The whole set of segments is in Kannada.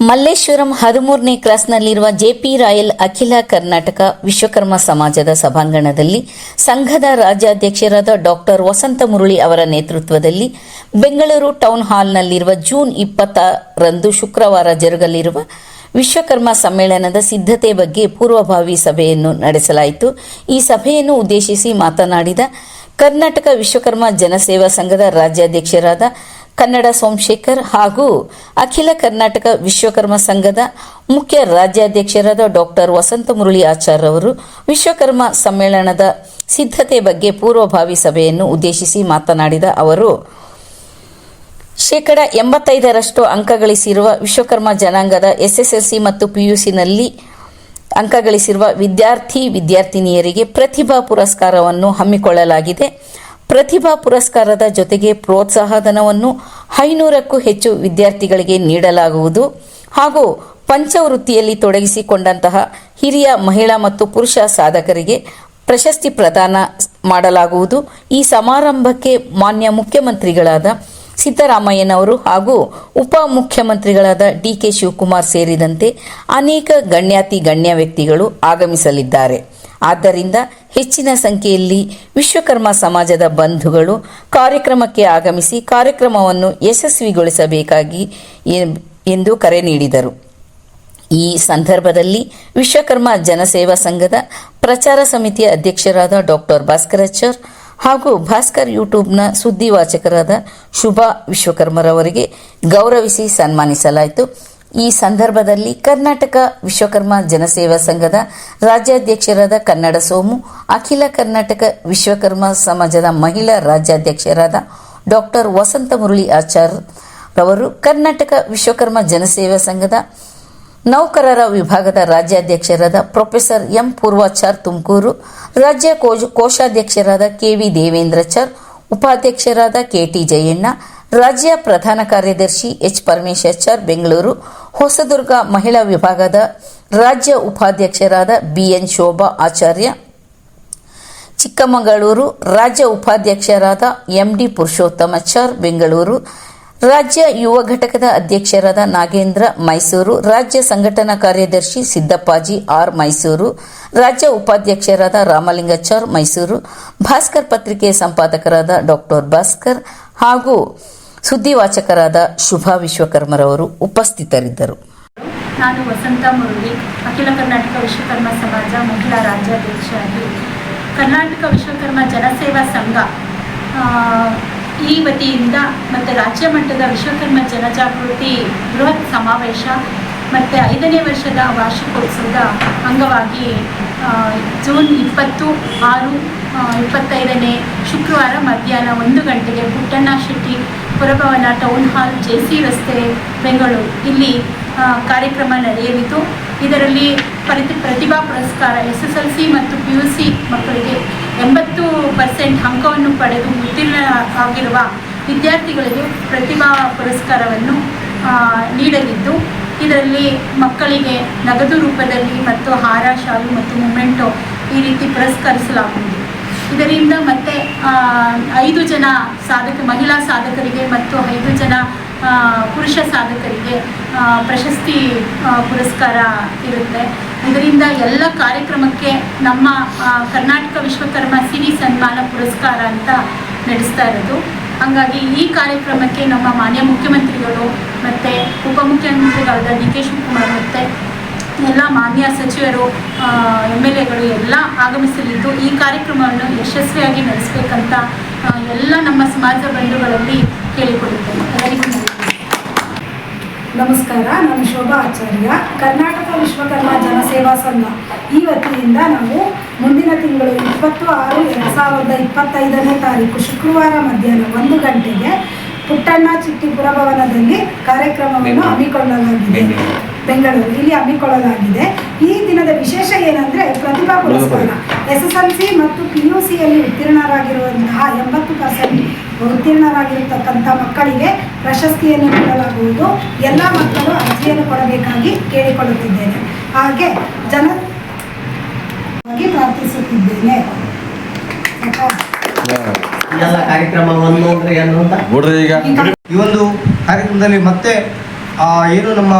ಮಲ್ಲೇಶ್ವರಂ ಹದಿಮೂರನೇ ಕ್ರಾಸ್ನಲ್ಲಿರುವ ಜೆಪಿ ರಾಯಲ್ ಅಖಿಲ ಕರ್ನಾಟಕ ವಿಶ್ವಕರ್ಮ ಸಮಾಜದ ಸಭಾಂಗಣದಲ್ಲಿ ಸಂಘದ ರಾಜ್ಯಾಧ್ಯಕ್ಷರಾದ ಡಾಕ್ಟರ್ ವಸಂತ ಮುರಳಿ ಅವರ ನೇತೃತ್ವದಲ್ಲಿ ಬೆಂಗಳೂರು ಟೌನ್ ಹಾಲ್ನಲ್ಲಿರುವ ಜೂನ್ ಇಪ್ಪತ್ತರಂದು ಶುಕ್ರವಾರ ಜರುಗಲಿರುವ ವಿಶ್ವಕರ್ಮ ಸಮ್ಮೇಳನದ ಸಿದ್ಧತೆ ಬಗ್ಗೆ ಪೂರ್ವಭಾವಿ ಸಭೆಯನ್ನು ನಡೆಸಲಾಯಿತು. ಈ ಸಭೆಯನ್ನು ಉದ್ದೇಶಿಸಿ ಮಾತನಾಡಿದ ಕರ್ನಾಟಕ ವಿಶ್ವಕರ್ಮ ಜನಸೇವಾ ಸಂಘದ ರಾಜ್ಯಾಧ್ಯಕ್ಷರಾದ ಕನ್ನಡ ಸೋಮಶೇಖರ್ ಹಾಗೂ ಅಖಿಲ ಕರ್ನಾಟಕ ವಿಶ್ವಕರ್ಮ ಸಂಘದ ಮುಖ್ಯ ರಾಜ್ಯಾಧ್ಯಕ್ಷರಾದ ಡಾಕ್ಟರ್ ವಸಂತ ಮುರಳಿ ಆಚಾರ್ ಅವರು ವಿಶ್ವಕರ್ಮ ಸಮ್ಮೇಳನದ ಸಿದ್ಧತೆ ಬಗ್ಗೆ ಪೂರ್ವಭಾವಿ ಸಭೆಯನ್ನು ಉದ್ದೇಶಿಸಿ ಮಾತನಾಡಿದ ಅವರು, ಶೇಕಡ ಎಂಬತ್ತೈದರಷ್ಟು ಅಂಕ ಗಳಿಸಿರುವ ವಿಶ್ವಕರ್ಮ ಜನಾಂಗದ ಎಸ್ಎಸ್ಎಲ್ಸಿ ಮತ್ತು ಪಿಯುಸಿನಲ್ಲಿ ಅಂಕ ಗಳಿಸಿರುವ ವಿದ್ಯಾರ್ಥಿ ವಿದ್ಯಾರ್ಥಿನಿಯರಿಗೆ ಪ್ರತಿಭಾ ಪುರಸ್ಕಾರವನ್ನು ಹಮ್ಮಿಕೊಳ್ಳಲಾಗಿದೆ. ಪ್ರತಿಭಾ ಪುರಸ್ಕಾರದ ಜೊತೆಗೆ ಪ್ರೋತ್ಸಾಹಧನವನ್ನು ಐನೂರಕ್ಕೂ ಹೆಚ್ಚು ವಿದ್ಯಾರ್ಥಿಗಳಿಗೆ ನೀಡಲಾಗುವುದು. ಹಾಗೂ ಪಂಚವೃತ್ತಿಯಲ್ಲಿ ತೊಡಗಿಸಿಕೊಂಡಂತಹ ಹಿರಿಯ ಮಹಿಳಾ ಮತ್ತು ಪುರುಷ ಸಾಧಕರಿಗೆ ಪ್ರಶಸ್ತಿ ಪ್ರದಾನ ಮಾಡಲಾಗುವುದು. ಈ ಸಮಾರಂಭಕ್ಕೆ ಮಾನ್ಯ ಮುಖ್ಯಮಂತ್ರಿಗಳಾದ ಸಿದ್ದರಾಮಯ್ಯನವರು ಹಾಗೂ ಉಪ ಉಪಮುಖ್ಯಮಂತ್ರಿಗಳಾದ ಡಿಕೆ ಶಿವಕುಮಾರ್ ಸೇರಿದಂತೆ ಅನೇಕ ಗಣ್ಯಾತಿ ಗಣ್ಯ ವ್ಯಕ್ತಿಗಳು ಆಗಮಿಸಲಿದ್ದಾರೆ. ಆದ್ದರಿಂದ ಹೆಚ್ಚಿನ ಸಂಖ್ಯೆಯಲ್ಲಿ ವಿಶ್ವಕರ್ಮ ಸಮಾಜದ ಬಂಧುಗಳು ಕಾರ್ಯಕ್ರಮಕ್ಕೆ ಆಗಮಿಸಿ ಕಾರ್ಯಕ್ರಮವನ್ನು ಯಶಸ್ವಿಗೊಳಿಸಬೇಕಾಗಿ ಎಂದು ಕರೆ ನೀಡಿದರು. ಈ ಸಂದರ್ಭದಲ್ಲಿ ವಿಶ್ವಕರ್ಮ ಜನಸೇವಾ ಸಂಘದ ಪ್ರಚಾರ ಸಮಿತಿಯ ಅಧ್ಯಕ್ಷರಾದ ಡಾಕ್ಟರ್ ಭಾಸ್ಕರಾಚಾರ್ ಹಾಗೂ ಭಾಸ್ಕರ್ ಯೂಟ್ಯೂಬ್ನ ಸುದ್ದಿವಾಚಕರಾದ ಶುಭಾ ವಿಶ್ವಕರ್ಮರವರಿಗೆ ಗೌರವಿಸಿ ಸನ್ಮಾನಿಸಲಾಯಿತು. ಈ ಸಂದರ್ಭದಲ್ಲಿ ಕರ್ನಾಟಕ ವಿಶ್ವಕರ್ಮ ಜನಸೇವಾ ಸಂಘದ ರಾಜ್ಯಾಧ್ಯಕ್ಷರಾದ ಕನ್ನಡ ಸೋಮು, ಅಖಿಲ ಕರ್ನಾಟಕ ವಿಶ್ವಕರ್ಮ ಸಮಾಜದ ಮಹಿಳಾ ರಾಜ್ಯಾಧ್ಯಕ್ಷರಾದ ಡಾಕ್ಟರ್ ವಸಂತ ಮುರಳಿ ಆಚಾರ್ ಅವರು ಕರ್ನಾಟಕ ವಿಶ್ವಕರ್ಮ ಜನಸೇವಾ ಸಂಘದ ನೌಕರರ ವಿಭಾಗದ ರಾಜ್ಯಾಧ್ಯಕ್ಷರಾದ ಪ್ರೊಫೆಸರ್ ಎಂ ಪೂರ್ವಾಚಾರ್ ತುಮಕೂರು, ರಾಜ್ಯ ಕೋಶ- ಕೋಶಾಧ್ಯಕ್ಷರಾದ ಕೆವಿ ದೇವೇಂದ್ರಚಾರ್ ಉಪಾಧ್ಯಕ್ಷರಾದ ಕೆಟಿ ಜಯಣ್ಣ ರಾಜ್ಯ ಪ್ರಧಾನ ಕಾರ್ಯದರ್ಶಿ ಎಚ್ ಪರಮೇಶಾಚಾರ್ ಬೆಂಗಳೂರು. ಹೊಸದುರ್ಗ ಮಹಿಳಾ ವಿಭಾಗದ ರಾಜ್ಯ ಉಪಾಧ್ಯಕ್ಷರಾದ ಬಿಎನ್ ಶೋಭಾ ಆಚಾರ್ಯ. ಚಿಕ್ಕಮಗಳೂರು ರಾಜ್ಯ ಉಪಾಧ್ಯಕ್ಷರಾದ ಎಂಡಿ ಪುರುಷೋತ್ತಮಾಚಾರ್ ಬೆಂಗಳೂರು. ರಾಜ್ಯ ಯುವ ಘಟಕದ ಅಧ್ಯಕ್ಷರಾದ ನಾಗೇಂದ್ರ ಮೈಸೂರು. ರಾಜ್ಯ ಸಂಘಟನಾ ಕಾರ್ಯದರ್ಶಿ ಸಿದ್ದಪ್ಪಾಜಿ ಆರ್, ಮೈಸೂರು. ರಾಜ್ಯ ಉಪಾಧ್ಯಕ್ಷರಾದ ರಾಮಲಿಂಗಾಚಾರ್ ಮೈಸೂರು. ಭಾಸ್ಕರ್ ಪತ್ರಿಕೆ ಸಂಪಾದಕರಾದ ಡಾಕ್ಟರ್ ಭಾಸ್ಕರ್ ಹಾಗೂ ಸುದ್ದಿವಾಚಕರಾದ ಶುಭಾ ವಿಶ್ವಕರ್ಮರವರು ಉಪಸ್ಥಿತರಿದ್ದರು. ನಾನು ವಸಂತ ಮುರುಗಿ ಅಖಿಲ ಕರ್ನಾಟಕ ವಿಶ್ವಕರ್ಮ ಸಮಾಜ ಮಹಿಳಾ ರಾಜ್ಯಾಧ್ಯಕ್ಷರಾಗಿ. ಕರ್ನಾಟಕ ವಿಶ್ವಕರ್ಮ ಜನಸೇವಾ ಸಂಘ ಈ ವತಿಯಿಂದ ಮತ್ತು ರಾಜ್ಯ ಮಟ್ಟದ ವಿಶ್ವಕರ್ಮ ಜನಜಾಗೃತಿ ಬೃಹತ್ ಸಮಾವೇಶ ಮತ್ತು ಐದನೇ ವರ್ಷದ ವಾರ್ಷಿಕೋತ್ಸವದ ಅಂಗವಾಗಿ ಜೂನ್ ಇಪ್ಪತ್ತು ಆರು ಇಪ್ಪತ್ತೈದನೇ ಶುಕ್ರವಾರ ಮಧ್ಯಾಹ್ನ ಒಂದು ಗಂಟೆಗೆ ಪುಟ್ಟಣ್ಣ ಶೆಟ್ಟಿ ಪುರಭವನ ಟೌನ್ ಹಾಲ್ ಜೆ ಸಿ ರಸ್ತೆ, ಬೆಂಗಳೂರು. ಇಲ್ಲಿ ಕಾರ್ಯಕ್ರಮ ನಡೆಯಲಿದ್ದು, ಇದರಲ್ಲಿ ಪ್ರತಿ, ಪ್ರತಿಭಾ ಪುರಸ್ಕಾರ, ಎಸ್ ಎಸ್ ಎಲ್ ಸಿ ಮತ್ತು ಪಿ ಯು ಸಿ ಮಕ್ಕಳಿಗೆ ಎಂಬತ್ತು ಪರ್ಸೆಂಟ್ ಅಂಕವನ್ನು ಪಡೆದು ಉತ್ತೀರ್ಣ ಆಗಿರುವ ವಿದ್ಯಾರ್ಥಿಗಳಿಗೆ ಪ್ರತಿಭಾ ಪುರಸ್ಕಾರವನ್ನು ನೀಡಲಿದ್ದು, ಇದರಲ್ಲಿ ಮಕ್ಕಳಿಗೆ ನಗದು ರೂಪದಲ್ಲಿ ಮತ್ತು ಹಾರ, ಶಾಲು ಮತ್ತು ಮೊಮೆಂಟೋ ಈ ರೀತಿ ಪುರಸ್ಕರಿಸಲಾಗುವುದು. ಇದರಿಂದ ಮತ್ತೆ ಐದು ಜನ ಸಾಧಕ, ಮಹಿಳಾ ಸಾಧಕರಿಗೆ ಮತ್ತು ಐದು ಜನ ಪುರುಷ ಸಾಧಕರಿಗೆ ಪ್ರಶಸ್ತಿ ಪುರಸ್ಕಾರ ಇರುತ್ತೆ. ಇದರಿಂದ ಎಲ್ಲ ಕಾರ್ಯಕ್ರಮಕ್ಕೆ ನಮ್ಮ ಕರ್ನಾಟಕ ವಿಶ್ವಕರ್ಮ ಸಿರಿ ಸನ್ಮಾನ ಪುರಸ್ಕಾರ ಅಂತ ನಡೆಸ್ತಾ ಇರೋದು. ಹಾಗಾಗಿ ಈ ಕಾರ್ಯಕ್ರಮಕ್ಕೆ ನಮ್ಮ ಮಾನ್ಯ ಮುಖ್ಯಮಂತ್ರಿಗಳು ಮತ್ತು ಉಪಮುಖ್ಯಮಂತ್ರಿಗಳಾದ ಡಿ ಕೆ ಶಿವಕುಮಾರ್ ಮತ್ತು ಎಲ್ಲ ಮಾನ್ಯ ಸಚಿವರು ಎಂ ಎಲ್ ಎಗಳು ಎಲ್ಲ ಆಗಮಿಸಲಿದ್ದು ಈ ಕಾರ್ಯಕ್ರಮವನ್ನು ಯಶಸ್ವಿಯಾಗಿ ನಡೆಸಬೇಕಂತ ಎಲ್ಲ ನಮ್ಮ ಸಮಾಜ ಬಂಧುಗಳಲ್ಲಿ ಕೇಳಿಕೊಳ್ಳುತ್ತೇನೆ. ನಮಸ್ಕಾರ. ನಾನು ಶೋಭಾ ಆಚಾರ್ಯ. ಕರ್ನಾಟಕ ವಿಶ್ವಕರ್ಮ ಜನಸೇವಾ ಸಂಘ. ಈ ವತಿಯಿಂದ ನಾವು ಮುಂದಿನ ತಿಂಗಳು ಇಪ್ಪತ್ತು ಆರು ಎರಡು ಸಾವಿರದ ಇಪ್ಪತ್ತೈದನೇ ತಾರೀಕು ಶುಕ್ರವಾರ ಮಧ್ಯಾಹ್ನ ಒಂದು ಗಂಟೆಗೆ ಪುಟ್ಟಣ್ಣ ಚಿಟ್ಟಿಪುರ ಭವನದಲ್ಲಿ ಕಾರ್ಯಕ್ರಮವನ್ನು ಹಮ್ಮಿಕೊಳ್ಳಲಾಗಿದೆ. ಬೆಂಗಳೂರು. ಇಲ್ಲಿ ಹಮ್ಮಿಕೊಳ್ಳಲಾಗಿದೆ. ಈ ದಿನದ ವಿಶೇಷ ಏನಂದ್ರೆ ಪ್ರತಿಭಾ ಪುರಸ್ಕಾರ. ಎಸ್ ಎಸ್ ಎಲ್ ಸಿ ಮತ್ತು ಪಿ ಯು ಸಿಯಲ್ಲಿ ಉತ್ತೀರ್ಣರಾಗಿರುವಂತಹ ಎಂಬತ್ತು ಪರ್ಸೆಂಟ್ ಉತ್ತೀರ್ಣರಾಗಿರತಕ್ಕಂಥ ಮಕ್ಕಳಿಗೆ ಪ್ರಶಸ್ತಿಯನ್ನು ನೀಡಲಾಗುವುದು. ಎಲ್ಲ ಮಕ್ಕಳು ಅರ್ಜಿಯನ್ನು ಕೊಡಬೇಕಾಗಿ ಕೇಳಿಕೊಳ್ಳುತ್ತಿದ್ದೇನೆ. ಹಾಗೆ ಜನ ಪ್ರಾರ್ಥಿಸುತ್ತಿದ್ದೇನೆ? ಎಲ್ಲ ಕಾರ್ಯಕ್ರಮವನ್ನು ಈಗ. ಈ ಒಂದು ಕಾರ್ಯಕ್ರಮದಲ್ಲಿ ಮತ್ತೆ ಆ, ಏನು ನಮ್ಮ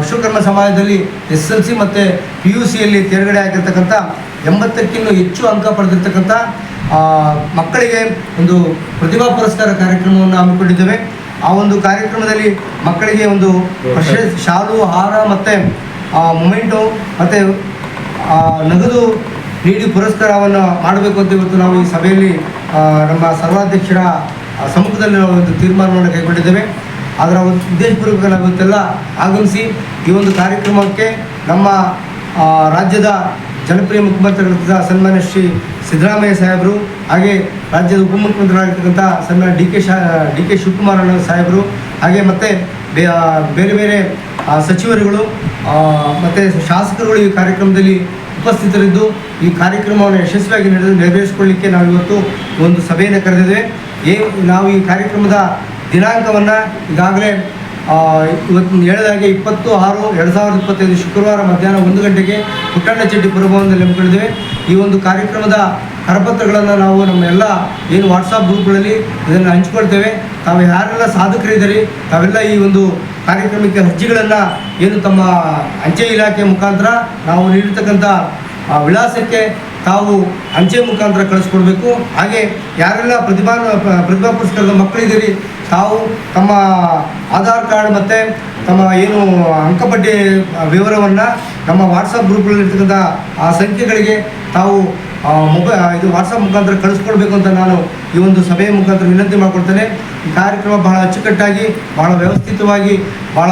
ವಿಶ್ವಕರ್ಮ ಸಮಾಜದಲ್ಲಿ ಎಸ್ ಎಲ್ ಸಿ ಮತ್ತು ಪಿ ಯು ಸಿಯಲ್ಲಿ ತೇರ್ಗಡೆ ಆಗಿರ್ತಕ್ಕಂಥ ಎಂಬತ್ತಕ್ಕಿನ್ನೂ ಹೆಚ್ಚು ಅಂಕ ಪಡೆದಿರ್ತಕ್ಕಂಥ ಮಕ್ಕಳಿಗೆ ಒಂದು ಪ್ರತಿಭಾ ಪುರಸ್ಕಾರ ಕಾರ್ಯಕ್ರಮವನ್ನು ಹಮ್ಮಿಕೊಂಡಿದ್ದೇವೆ. ಆ ಒಂದು ಕಾರ್ಯಕ್ರಮದಲ್ಲಿ ಮಕ್ಕಳಿಗೆ ಒಂದು ಪ್ರಶಸ್ತಿ, ಶಾಲು, ಹಾರ ಮತ್ತು ಮೊಮೆಂಟು ಮತ್ತು ನಗದು ನೀಡಿ ಪುರಸ್ಕಾರವನ್ನು ಮಾಡಬೇಕು ಅಂತ ಇವತ್ತು ನಾವು ಈ ಸಭೆಯಲ್ಲಿ ನಮ್ಮ ಸರ್ವಾಧ್ಯಕ್ಷರ ಸಮ್ಮುಖದಲ್ಲಿ ನಾವು ಒಂದು ತೀರ್ಮಾನವನ್ನು ಕೈಗೊಂಡಿದ್ದೇವೆ. ಅದರ ಉದ್ದೇಶಪೂರ್ವಕ ಇವತ್ತೆಲ್ಲ ಆಗಮಿಸಿ ಈ ಒಂದು ಕಾರ್ಯಕ್ರಮಕ್ಕೆ ನಮ್ಮ ರಾಜ್ಯದ ಜನಪ್ರಿಯ ಮುಖ್ಯಮಂತ್ರಿಗಳಾದ ಸನ್ಮಾನ್ಯ ಶ್ರೀ ಸಿದ್ದರಾಮಯ್ಯ ಸಾಹೇಬರು ಹಾಗೆ ರಾಜ್ಯದ ಉಪಮುಖ್ಯಮಂತ್ರಿಗಳಾಗಿರ್ತಕ್ಕಂಥ ಸನ್ಮಾನ್ಯ ಡಿ ಕೆ ಶಾ, ಡಿ ಕೆ ಶಿವಕುಮಾರ್ ಅಣ್ಣ ಸಾಹೇಬರು ಹಾಗೆ ಮತ್ತು ಬೇರೆ ಬೇರೆ ಸಚಿವರುಗಳು ಮತ್ತು ಶಾಸಕರುಗಳು ಈ ಕಾರ್ಯಕ್ರಮದಲ್ಲಿ ಉಪಸ್ಥಿತರಿದ್ದು ಈ ಕಾರ್ಯಕ್ರಮವನ್ನು ಯಶಸ್ವಿಯಾಗಿ ನಡೆದು ನೆರವೇರಿಸಿಕೊಳ್ಳಲಿಕ್ಕೆ ನಾವು ಇವತ್ತು ಒಂದು ಸಭೆಯನ್ನು ಕರೆದಿದ್ದೇವೆ. ಏ, ನಾವು ಈ ಕಾರ್ಯಕ್ರಮದ ದಿನಾಂಕವನ್ನು ಈಗಾಗಲೇ ಇವತ್ತು ಹೇಳಿದಾಗೆ ಇಪ್ಪತ್ತು ಆರು ಎರಡು ಸಾವಿರದ ಇಪ್ಪತ್ತೈದು ಶುಕ್ರವಾರ ಮಧ್ಯಾಹ್ನ ಒಂದು ಗಂಟೆಗೆ ಪುಟ್ಟಣ್ಣ ಚೆಟ್ಟಿ ಪುರಭವನದಲ್ಲಿ ಹಮ್ಮಿಕೊಂಡಿದ್ದೇವೆ. ಈ ಒಂದು ಕಾರ್ಯಕ್ರಮದ ಕರಪತ್ರಗಳನ್ನು ನಾವು ನಮ್ಮ ಎಲ್ಲ ಏನು ವಾಟ್ಸಪ್ ಗ್ರೂಪ್ಗಳಲ್ಲಿ ಇದನ್ನು ಹಂಚ್ಕೊಳ್ತೇವೆ. ತಾವು ಯಾರೆಲ್ಲ ಸಾಧಕರಿದ್ದೀರಿ, ತಾವೆಲ್ಲ ಈ ಒಂದು ಕಾರ್ಯಕ್ರಮಕ್ಕೆ ಅರ್ಜಿಗಳನ್ನು ಏನು ತಮ್ಮ ಅಂಚೆ ಇಲಾಖೆ ಮುಖಾಂತರ ನಾವು ನೀಡಿರ್ತಕ್ಕಂಥ ವಿಳಾಸಕ್ಕೆ ತಾವು ಅಂಚೆ ಮುಖಾಂತರ ಕಳಿಸ್ಕೊಡ್ಬೇಕು. ಹಾಗೆ ಯಾರೆಲ್ಲ ಪ್ರತಿಭಾ ಪ್ರತಿಭಾ ಪುರಸ್ಕಾರದ ಮಕ್ಕಳಿದ್ದೀರಿ, ತಾವು ತಮ್ಮ ಆಧಾರ್ ಕಾರ್ಡ್ ಮತ್ತು ತಮ್ಮ ಏನು ಅಂಕಪಟ್ಟಿ ವಿವರವನ್ನು ನಮ್ಮ ವಾಟ್ಸಪ್ ಗ್ರೂಪ್ಗಳಲ್ಲಿರ್ತಕ್ಕಂಥ ಆ ಸಂಖ್ಯೆಗಳಿಗೆ ತಾವು ಮೊಬೈಲ್ ಇದು ವಾಟ್ಸಪ್ ಮುಖಾಂತರ ಕಳಿಸ್ಕೊಡ್ಬೇಕು ಅಂತ ನಾನು ಈ ಒಂದು ಸಭೆಯ ಮುಖಾಂತರ ವಿನಂತಿ ಮಾಡಿಕೊಡ್ತೇನೆ ಈ ಕಾರ್ಯಕ್ರಮ ಬಹಳ ಅಚ್ಚುಕಟ್ಟಾಗಿ, ಬಹಳ ವ್ಯವಸ್ಥಿತವಾಗಿ, ಬಹಳ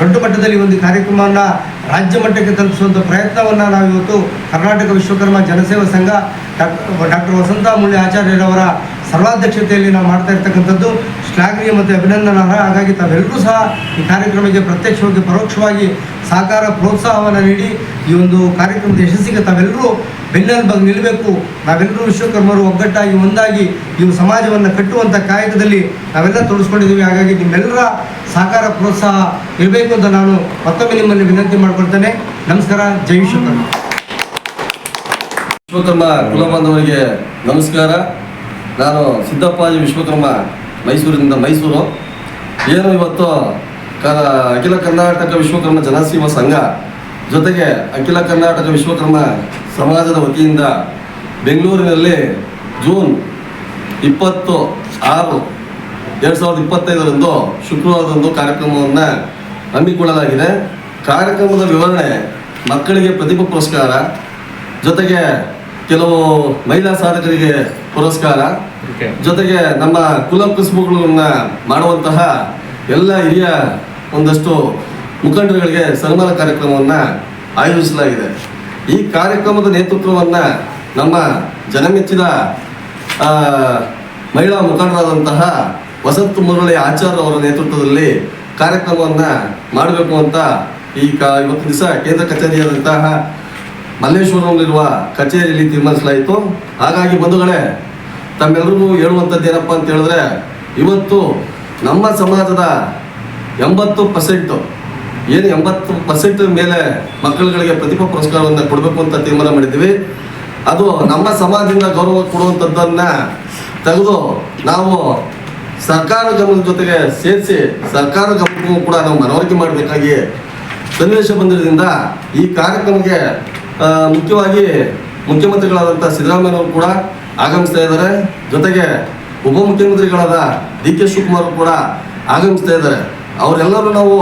ದೊಡ್ಡ ಮಟ್ಟದಲ್ಲಿ ಒಂದು ಕಾರ್ಯಕ್ರಮವನ್ನು ರಾಜ್ಯ ಮಟ್ಟಕ್ಕೆ ತಲುಪಿಸುವಂಥ ಪ್ರಯತ್ನವನ್ನು ನಾವು ಇವತ್ತು ಕರ್ನಾಟಕ ವಿಶ್ವಕರ್ಮ ಜನಸೇವಾ ಸಂಘ ಡಾಕ್ಟರ್ ಡಾಕ್ಟರ್ ವಸಂತ ಮುಳ್ಳಿ ಆಚಾರ್ಯರವರ ಸರ್ವಾಧ್ಯಕ್ಷತೆಯಲ್ಲಿ ನಾವು ಮಾಡ್ತಾ ಇರ್ತಕ್ಕಂಥದ್ದು. ಶ್ಲಾಘನೀಯ ಮತ್ತು ಅಭಿನಂದನಾರ್ಹ. ಹಾಗಾಗಿ ತಾವೆಲ್ಲರೂ ಸಹ ಈ ಕಾರ್ಯಕ್ರಮಕ್ಕೆ ಪ್ರತ್ಯಕ್ಷವಾಗಿ, ಪರೋಕ್ಷವಾಗಿ ಸಹಕಾರ, ಪ್ರೋತ್ಸಾಹವನ್ನು ನೀಡಿ ಈ ಒಂದು ಕಾರ್ಯಕ್ರಮದ ಯಶಸ್ಸಿಗೆ ತಾವೆಲ್ಲರೂ ಬೆನ್ನೆಲುಬಾಗಿ ನಿಲ್ಲಬೇಕು ನಾವೆಲ್ಲರೂ ವಿಶ್ವಕರ್ಮರು ಒಗ್ಗಟ್ಟಾಗಿ, ಒಂದಾಗಿ ಈ ಸಮಾಜವನ್ನು ಕಟ್ಟುವಂಥ ಕಾಯಕದಲ್ಲಿ ನಾವೆಲ್ಲ ತೊಡಸ್ಕೊಂಡಿದ್ದೀವಿ. ಹಾಗಾಗಿ ನಿಮ್ಮೆಲ್ಲರ ಸಹಕಾರ, ಪ್ರೋತ್ಸಾಹ ಇರಬೇಕು ಅಂತ ನಾನು ಮತ್ತೊಮ್ಮೆ ನಿಮ್ಮಲ್ಲಿ ವಿನಂತಿ ಮಾಡ್ಕೊಳ್ತೇನೆ. ನಮಸ್ಕಾರ. ಜೈ ವಿಶ್ವಕರ್ಮ. ವಿಶ್ವಕರ್ಮ ಕುಲ ಬಾಂಧವರಿಗೆ ನಮಸ್ಕಾರ. ನಾನು ಸಿದ್ದಪ್ಪಾಜಿ ವಿಶ್ವಕರ್ಮ ಮೈಸೂರಿನಿಂದ ಮೈಸೂರು. ಏನು ಇವತ್ತು ಕ ಅಖಿಲ ಕರ್ನಾಟಕ ವಿಶ್ವಕರ್ಮ ಜನಸೇವಾ ಸಂಘ ಜೊತೆಗೆ ಅಖಿಲ ಕರ್ನಾಟಕ ವಿಶ್ವಕರ್ಮ ಸಮಾಜದ ವತಿಯಿಂದ ಬೆಂಗಳೂರಿನಲ್ಲಿ ಜೂನ್ ಇಪ್ಪತ್ತು ಆರು ಎರಡು ಸಾವಿರದ ಇಪ್ಪತ್ತೈದರಂದು ಶುಕ್ರವಾರದಂದು ಕಾರ್ಯಕ್ರಮವನ್ನು ಹಮ್ಮಿಕೊಳ್ಳಲಾಗಿದೆ. ಕಾರ್ಯಕ್ರಮದ ವಿವರಣೆ ಮಕ್ಕಳಿಗೆ ಪ್ರತಿಭಾ ಪುರಸ್ಕಾರ ಜೊತೆಗೆ ಕೆಲವು ಮಹಿಳಾ ಸಾಧಕರಿಗೆ ಪುರಸ್ಕಾರ. ಜೊತೆಗೆ ನಮ್ಮ ಕುಲ ಕುಸುಬುಗಳನ್ನ ಮಾಡುವಂತಹ ಎಲ್ಲ ಹಿರಿಯ ಒಂದಷ್ಟು ಮುಖಂಡರುಗಳಿಗೆ ಸನ್ಮಾನ ಕಾರ್ಯಕ್ರಮವನ್ನು ಆಯೋಜಿಸಲಾಗಿದೆ. ಈ ಕಾರ್ಯಕ್ರಮದ ನೇತೃತ್ವವನ್ನು ನಮ್ಮ ಜನಮೆಚ್ಚಿದ ಮಹಿಳಾ ಮುಖಂಡರಾದಂತಹ ವಸಂತ ಮುರಳಿ ಆಚಾರ್ ಅವರ ನೇತೃತ್ವದಲ್ಲಿ ಕಾರ್ಯಕ್ರಮವನ್ನು ಮಾಡಬೇಕು ಅಂತ ಈ ಕಾ ಇವತ್ತು ದಿವಸ ಕೇಂದ್ರ ಕಚೇರಿಯಾದಂತಹ ಮಲ್ಲೇಶ್ವರಂನಲ್ಲಿರುವ ಕಚೇರಿಯಲ್ಲಿ ತೀರ್ಮಾನಿಸಲಾಯಿತು. ಹಾಗಾಗಿ ಬಂಧುಗಳೇ ತಮ್ಮೆಲ್ಲರಿಗೂ ಹೇಳುವಂಥದ್ದು ಏನಪ್ಪ ಅಂತ ಹೇಳಿದ್ರೆ, ಇವತ್ತು ನಮ್ಮ ಸಮಾಜದ ಎಂಬತ್ತು ಪರ್ಸೆಂಟು ಏನು ಎಂಬತ್ತು ಪರ್ಸೆಂಟ್ ಮೇಲೆ ಮಕ್ಕಳುಗಳಿಗೆ ಪ್ರತಿಭಾ ಪುರಸ್ಕಾರವನ್ನು ಕೊಡಬೇಕು ಅಂತ ತೀರ್ಮಾನ ಮಾಡಿದ್ದೀವಿ. ಅದು ನಮ್ಮ ಸಮಾಜದಿಂದ ಗೌರವ ಕೊಡುವಂಥದ್ದನ್ನು ತೆಗೆದು ನಾವು ಸರ್ಕಾರ ಗಮನದ ಜೊತೆಗೆ ಸೇರಿಸಿ ಸರ್ಕಾರ ಗಮನಕ್ಕೂ ಕೂಡ ನಾವು ಮನವರಿಕೆ ಮಾಡಬೇಕಾಗಿ ಸನ್ನಿವೇಶ ಬಂದಿರೋದ್ರಿಂದ ಈ ಕಾರ್ಯಕ್ರಮಕ್ಕೆ ಮುಖ್ಯವಾಗಿ ಮುಖ್ಯಮಂತ್ರಿಗಳಾದಂಥ ಸಿದ್ದರಾಮಯ್ಯನವರು ಕೂಡ ಆಗಮಿಸ್ತಾ ಇದ್ದಾರೆ. ಜೊತೆಗೆ ಉಪಮುಖ್ಯಮಂತ್ರಿಗಳಾದ ಡಿ ಕೆ ಶಿವಕುಮಾರ್ ಕೂಡ ಆಗಮಿಸ್ತಾ ಇದ್ದಾರೆ. ಅವರೆಲ್ಲರೂ ನಾವು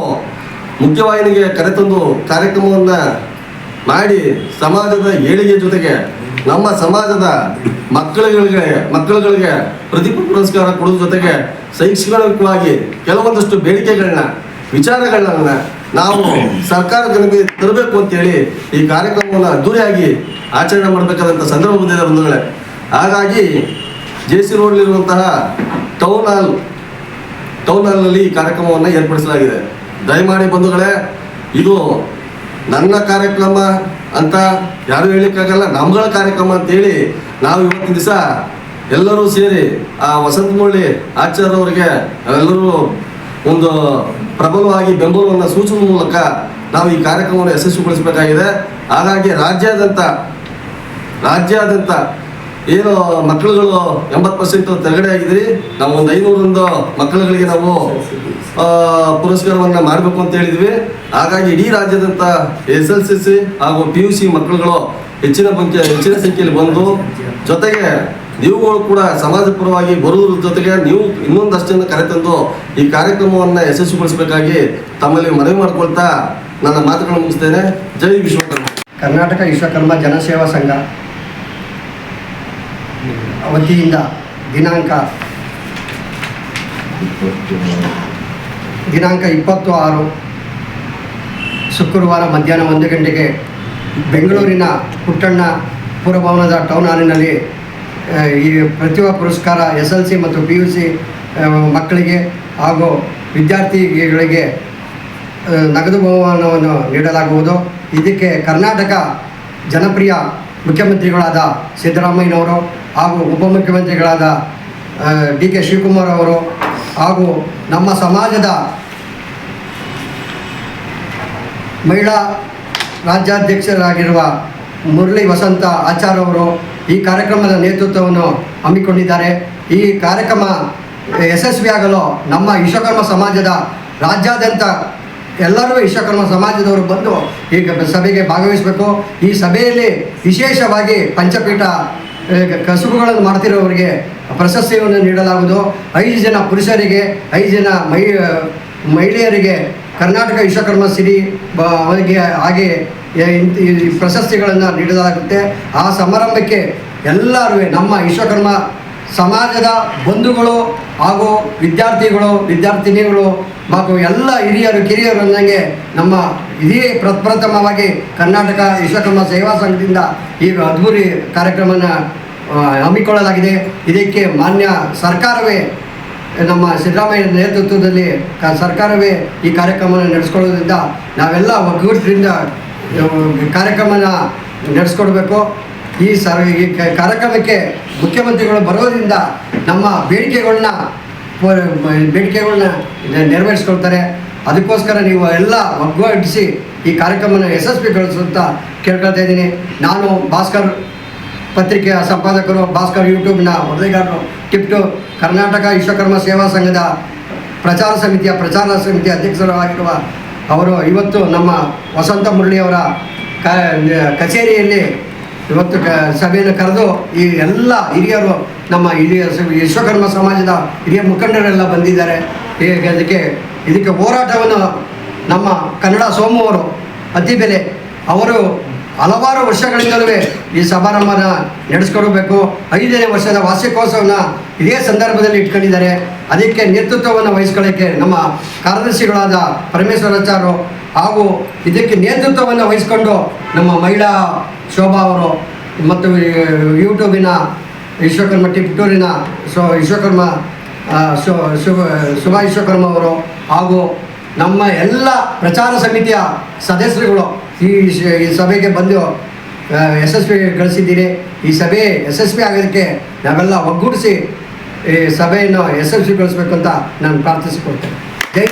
ಮುಖ್ಯವಾಹಿನಿಗೆ ಕರೆತಂದು ಕಾರ್ಯಕ್ರಮವನ್ನು ಮಾಡಿ ಸಮಾಜದ ಏಳಿಗೆ ಜೊತೆಗೆ ನಮ್ಮ ಸಮಾಜದ ಮಕ್ಕಳುಗಳಿಗೆ ಮಕ್ಕಳುಗಳಿಗೆ ಪ್ರತಿಭಾ ಪುರಸ್ಕಾರ ಕೊಡೋದ್ರ ಜೊತೆಗೆ ಶೈಕ್ಷಣಿಕವಾಗಿ ಕೆಲವೊಂದಷ್ಟು ಬೇಡಿಕೆಗಳನ್ನ, ವಿಚಾರಗಳನ್ನ ನಾವು ಸರ್ಕಾರ ಗಮನಕ್ಕೆ ತರಬೇಕು ಅಂತೇಳಿ ಈ ಕಾರ್ಯಕ್ರಮವನ್ನು ಅದ್ದೂರಿಯಾಗಿ ಆಚರಣೆ ಮಾಡಬೇಕಾದಂಥ ಸಂದರ್ಭ ಬಂದಿದೆ ಬಂಧುಗಳೇ. ಹಾಗಾಗಿ ಜೆ ಸಿ ರೋಡ್ಲಿರುವಂತಹ ಟೌನ್ ಹಾಲ್ ಟೌನ್ ಹಾಲ್ನಲ್ಲಿ ಈ ಕಾರ್ಯಕ್ರಮವನ್ನು ಏರ್ಪಡಿಸಲಾಗಿದೆ. ದಯಮಾಡಿ ಬಂಧುಗಳೇ, ಇದು ನನ್ನ ಕಾರ್ಯಕ್ರಮ ಅಂತ ಯಾರು ಹೇಳಲಿಕ್ಕಾಗಲ್ಲ, ನಮ್ಗಳ ಕಾರ್ಯಕ್ರಮ ಅಂತೇಳಿ ನಾವು ಇವತ್ತಿನ ದಿವಸ ಎಲ್ಲರೂ ಸೇರಿ ಆ ವಸಂತ ಮುರಳಿ ಎಲ್ಲರೂ ಒಂದು ಪ್ರಬಲವಾಗಿ ಬೆಂಬಲವನ್ನು ಸೂಚನೆ ಮೂಲಕ ನಾವು ಈ ಕಾರ್ಯಕ್ರಮವನ್ನು ಯಶಸ್ವಿಗೊಳಿಸಬೇಕಾಗಿದೆ. ಹಾಗಾಗಿ ರಾಜ್ಯಾದ್ಯಂತ ರಾಜ್ಯಾದ್ಯಂತ ಏನು ಮಕ್ಕಳುಗಳು ಎಂಬತ್ತು ಪರ್ಸೆಂಟ್ ತೆರಗಡೆ ಆಗಿದ್ರಿ ನಾವು ಒಂದು ಐನೂರೊಂದು ಮಕ್ಕಳುಗಳಿಗೆ ನಾವು ಪುರಸ್ಕಾರವನ್ನು ಮಾಡಬೇಕು ಅಂತ ಹೇಳಿದ್ವಿ. ಹಾಗಾಗಿ ಇಡೀ ರಾಜ್ಯದಂತ ಎಸ್ ಎಲ್ ಸಿ ಸಿ ಹಾಗೂ ಪಿ ಯು ಸಿ ಮಕ್ಕಳುಗಳು ಹೆಚ್ಚಿನ ಸಂಖ್ಯೆ ಹೆಚ್ಚಿನ ಸಂಖ್ಯೆಯಲ್ಲಿ ಬಂದು ಜೊತೆಗೆ ನೀವುಗಳು ಕೂಡ ಸಮಾಜ ಪರವಾಗಿ ಜೊತೆಗೆ ನೀವು ಇನ್ನೊಂದಷ್ಟನ್ನು ಕರೆತಂದು ಈ ಕಾರ್ಯಕ್ರಮವನ್ನು ಯಶಸ್ವಿಗೊಳಿಸಬೇಕಾಗಿ ತಮ್ಮಲ್ಲಿ ಮನವಿ ಮಾಡಿಕೊಳ್ತಾ ನನ್ನ ಮಾತುಗಳನ್ನು ಮುಗಿಸ್ತೇನೆ. ಜೈ ವಿಶ್ವಕರ್ಮ. ಕರ್ನಾಟಕ ವಿಶ್ವಕರ್ಮ ಜನಸೇವಾ ಸಂಘ ವತಿಯಿಂದ ದಿನಾಂಕ ದಿನಾಂಕ ಇಪ್ಪತ್ತು ಆರು ಶುಕ್ರವಾರ ಮಧ್ಯಾಹ್ನ ಒಂದು ಗಂಟೆಗೆ ಬೆಂಗಳೂರಿನ ಪುಟ್ಟಣ್ಣ ಪುರಭವನದ ಟೌನ್ ಹಾಲಿನಲ್ಲಿ ಈ ಪ್ರತಿಭಾ ಪುರಸ್ಕಾರ, ಎಸ್ ಎಲ್ ಸಿ ಮತ್ತು ಪಿ ಯು ಸಿ ಮಕ್ಕಳಿಗೆ ಹಾಗೂ ವಿದ್ಯಾರ್ಥಿಗಳಿಗೆ ನಗದು ಬಹುಮಾನವನ್ನು ನೀಡಲಾಗುವುದು. ಇದಕ್ಕೆ ಕರ್ನಾಟಕ ಜನಪ್ರಿಯ ಮುಖ್ಯಮಂತ್ರಿಗಳಾದ ಸಿದ್ದರಾಮಯ್ಯನವರು ಹಾಗೂ ಉಪಮುಖ್ಯಮಂತ್ರಿಗಳಾದ ಡಿ ಕೆ ಶಿವಕುಮಾರ್ ಅವರು ಹಾಗೂ ನಮ್ಮ ಸಮಾಜದ ಮಹಿಳಾ ರಾಜ್ಯಾಧ್ಯಕ್ಷರಾಗಿರುವ ಮುರಳಿ ವಸಂತ ಆಚಾರ್ ಅವರು ಈ ಕಾರ್ಯಕ್ರಮದ ನೇತೃತ್ವವನ್ನು ಹಮ್ಮಿಕೊಂಡಿದ್ದಾರೆ. ಈ ಕಾರ್ಯಕ್ರಮ ಯಶಸ್ವಿಯಾಗಲು ನಮ್ಮ ವಿಶ್ವಕರ್ಮ ಸಮಾಜದ ರಾಜ್ಯಾದ್ಯಂತ ಎಲ್ಲರೂ ವಿಶ್ವಕರ್ಮ ಸಮಾಜದವರು ಬಂದು ಈಗ ಸಭೆಗೆ ಭಾಗವಹಿಸಬೇಕು. ಈ ಸಭೆಯಲ್ಲಿ ವಿಶೇಷವಾಗಿ ಪಂಚಪೀಠ ಕಸುಬುಗಳನ್ನು ಮಾಡ್ತಿರೋರಿಗೆ ಪ್ರಶಸ್ತಿಯನ್ನು ನೀಡಲಾಗುವುದು. ಐದು ಜನ ಪುರುಷರಿಗೆ, ಐದು ಜನ ಮಹಿ, ಮಹಿಳೆಯರಿಗೆ ಕರ್ನಾಟಕ ವಿಶ್ವಕರ್ಮ ಸಿರಿ ಅವರಿಗೆ ಹಾಗೆ ಈ ಪ್ರಶಸ್ತಿಗಳನ್ನು ನೀಡಲಾಗುತ್ತೆ. ಆ ಸಮಾರಂಭಕ್ಕೆ ಎಲ್ಲರೂ ನಮ್ಮ ವಿಶ್ವಕರ್ಮ ಸಮಾಜದ ಬಂಧುಗಳು ಹಾಗೂ ವಿದ್ಯಾರ್ಥಿಗಳು ವಿದ್ಯಾರ್ಥಿನಿಗಳು ಹಾಗೂ ಎಲ್ಲ ಹಿರಿಯರು, ಕಿರಿಯರು ಅಂದಂಗೆ ನಮ್ಮ ಇದೇ ಪ್ರಪ್ರಥಮವಾಗಿ ಕರ್ನಾಟಕ ವಿಶ್ವಕರ್ಮ ಸೇವಾ ಸಂಘದಿಂದ ಈ ಅದ್ಭುರಿ ಕಾರ್ಯಕ್ರಮನ ಹಮ್ಮಿಕೊಳ್ಳಲಾಗಿದೆ. ಇದಕ್ಕೆ ಮಾನ್ಯ ಸರ್ಕಾರವೇ, ನಮ್ಮ ಸಿದ್ದರಾಮಯ್ಯ ನೇತೃತ್ವದಲ್ಲಿ ಸರ್ಕಾರವೇ ಈ ಕಾರ್ಯಕ್ರಮವನ್ನು ನಡೆಸ್ಕೊಳ್ಳೋದ್ರಿಂದ ನಾವೆಲ್ಲ ಒಗ್ಗೂಟದಿಂದ ಕಾರ್ಯಕ್ರಮನ ನಡೆಸ್ಕೊಡ್ಬೇಕು. ಈ ಸರ್, ಈ ಕಾರ್ಯಕ್ರಮಕ್ಕೆ ಮುಖ್ಯಮಂತ್ರಿಗಳು ಬರೋದ್ರಿಂದ ನಮ್ಮ ಬೇಡಿಕೆಗಳನ್ನ ಬೇಡಿಕೆಗಳನ್ನ ನೆರವೇರಿಸ್ಕೊಳ್ತಾರೆ. ಅದಕ್ಕೋಸ್ಕರ ನೀವು ಎಲ್ಲ ಒಗ್ಗಟ್ಟಿಸಿ ಈ ಕಾರ್ಯಕ್ರಮನ ಯಶಸ್ವಿಗೊಳಿಸುವಂತ ಕೇಳ್ಕೊಳ್ತಾ ಇದ್ದೀನಿ. ನಾನು ಭಾಸ್ಕರ್ ಪತ್ರಿಕೆಯ ಸಂಪಾದಕರು, ಭಾಸ್ಕರ್ ಯೂಟ್ಯೂಬ್ನ ವರದಿಗಾರರು, ಟಿಪ್ಟು ಕರ್ನಾಟಕ ವಿಶ್ವಕರ್ಮ ಸೇವಾ ಸಂಘದ ಪ್ರಚಾರ ಸಮಿತಿಯ ಪ್ರಚಾರ ಸಮಿತಿಯ ಅಧ್ಯಕ್ಷರು ಆಗಿರುವ ಅವರು ಇವತ್ತು ನಮ್ಮ ವಸಂತ ಮುರಳಿಯವರ ಕಚೇರಿಯಲ್ಲಿ ಇವತ್ತು ಕ, ಸಭೆಯನ್ನು ಕರೆದು ಈ ಎಲ್ಲ ಹಿರಿಯರು, ನಮ್ಮ ಹಿರಿಯ ವಿಶ್ವಕರ್ಮ ಸಮಾಜದ ಹಿರಿಯ ಮುಖಂಡರೆಲ್ಲ ಬಂದಿದ್ದಾರೆ. ಹೀಗೆ ಅದಕ್ಕೆ ಇದಕ್ಕೆ ಹೋರಾಟವನ್ನು ನಮ್ಮ ಕನ್ನಡ ಸೋಮವರು ಅತಿ ಬೆಲೆ, ಅವರು ಹಲವಾರು ವರ್ಷಗಳಿಂದಲೂ ಈ ಸಮಾರಂಭನ ನಡೆಸ್ಕೊಡಬೇಕು. ಐದನೇ ವರ್ಷದ ವಾರ್ಷಿಕೋತ್ಸವನ ಇದೇ ಸಂದರ್ಭದಲ್ಲಿ ಇಟ್ಕೊಂಡಿದ್ದಾರೆ. ಅದಕ್ಕೆ ನೇತೃತ್ವವನ್ನು ವಹಿಸ್ಕೊಳ್ಳೋಕ್ಕೆ ನಮ್ಮ ಕಾರ್ಯದರ್ಶಿಗಳಾದ ಪರಮೇಶ್ವರಾಚಾರ್ಯರು ಹಾಗೂ ಇದಕ್ಕೆ ನೇತೃತ್ವವನ್ನು ವಹಿಸ್ಕೊಂಡು ನಮ್ಮ ಮಹಿಳಾ ಶೋಭಾ ಅವರು ಮತ್ತು ಯೂಟ್ಯೂಬಿನ ವಿಶ್ವಕರ್ಮ ಟಿಪ್ಟೂರಿನ ಸೊ ವಿಶ್ವಕರ್ಮ ಶು ಶುಭ ಶುಭಾ ವಿಶ್ವಕರ್ಮ ಅವರು ಹಾಗೂ ನಮ್ಮ ಎಲ್ಲ ಪ್ರಚಾರ ಸಮಿತಿಯ ಸದಸ್ಯರುಗಳು ಈ ಈ ಸಭೆಗೆ ಬಂದು ಯಶಸ್ವಿ ಗಳಿಸಿದ್ದೀರಿ. ಈ ಸಭೆ ಯಶಸ್ವಿ ಆಗೋದಕ್ಕೆ ನಾವೆಲ್ಲ ಒಗ್ಗೂಡಿಸಿ ಈ ಸಭೆಯನ್ನು ಯಶಸ್ವಿಗೊಳಿಸಬೇಕು ಅಂತ ನಾನು ಪ್ರಾರ್ಥಿಸಿಕೊಳ್ತೇನೆ. ಜೈ